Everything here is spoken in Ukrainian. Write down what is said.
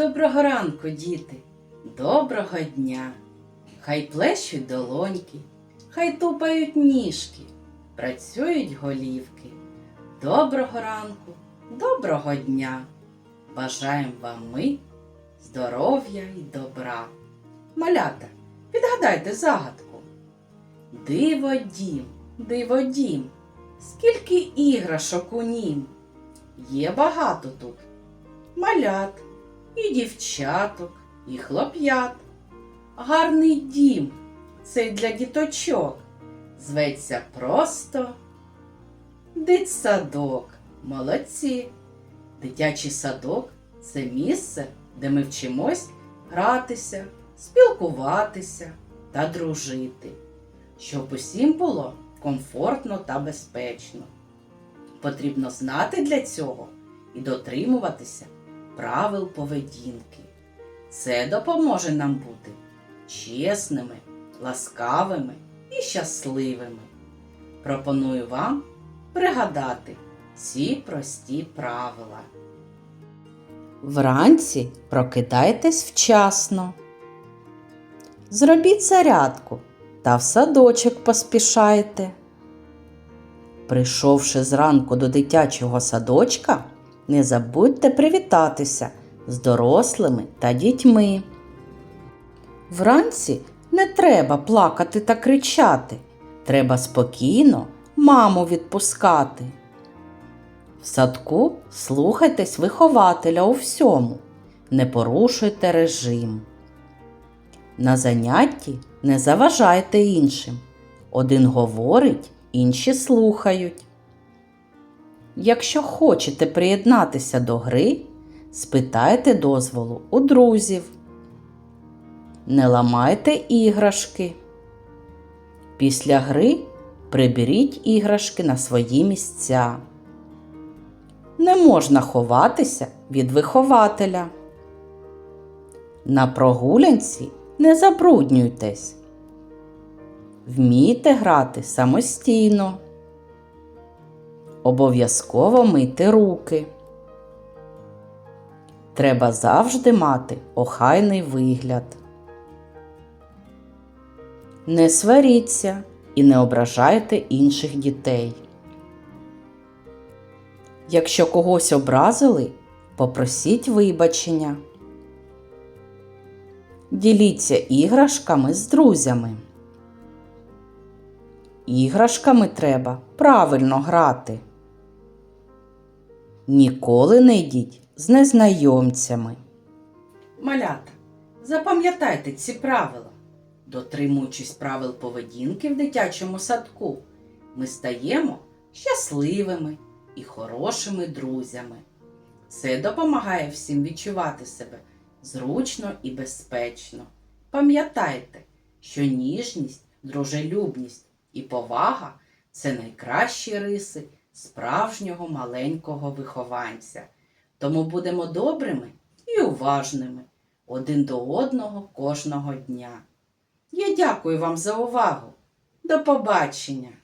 Доброго ранку, діти, доброго дня. Хай плещуть долоньки, хай тупають ніжки, працюють голівки. Доброго ранку, доброго дня. Бажаємо вам ми здоров'я і добра. Малята, відгадайте загадку. Диво дім, диво дім, скільки іграшок у нім. Є багато тут малят, і дівчаток, і хлоп'ят. Гарний дім, цей для діточок, зветься просто дитсадок. Молодці. Дитячий садок це місце, де ми вчимось гратися, спілкуватися та дружити, щоб усім було комфортно та безпечно. Потрібно знати для цього і дотримуватися правил поведінки. Це допоможе нам бути чесними, ласкавими і щасливими. Пропоную вам пригадати ці прості правила. Вранці прокидайтесь вчасно. Зробіть зарядку та в садочок поспішайте. Прийшовши зранку до дитячого садочка, не забудьте привітатися з дорослими та дітьми. Вранці не треба плакати та кричати. Треба спокійно маму відпускати. В садку слухайтесь вихователя у всьому, не порушуйте режим. На занятті не заважайте іншим. Один говорить, інші слухають. Якщо хочете приєднатися до гри, спитайте дозволу у друзів. Не ламайте іграшки. Після гри приберіть іграшки на свої місця. Не можна ховатися від вихователя. На прогулянці не забруднюйтесь. Вмійте грати самостійно. Обов'язково мити руки. Треба завжди мати охайний вигляд. Не сваріться і не ображайте інших дітей. Якщо когось образили, попросіть вибачення. Діліться іграшками з друзями. Іграшками треба правильно грати. Ніколи не йдіть з незнайомцями. Малята, запам'ятайте ці правила. Дотримуючись правил поведінки в дитячому садку, ми стаємо щасливими і хорошими друзями. Це допомагає всім відчувати себе зручно і безпечно. Пам'ятайте, що ніжність, дружелюбність і повага це найкращі риси справжнього маленького вихованця. Тому будемо добрими і уважними один до одного кожного дня. Я дякую вам за увагу. До побачення!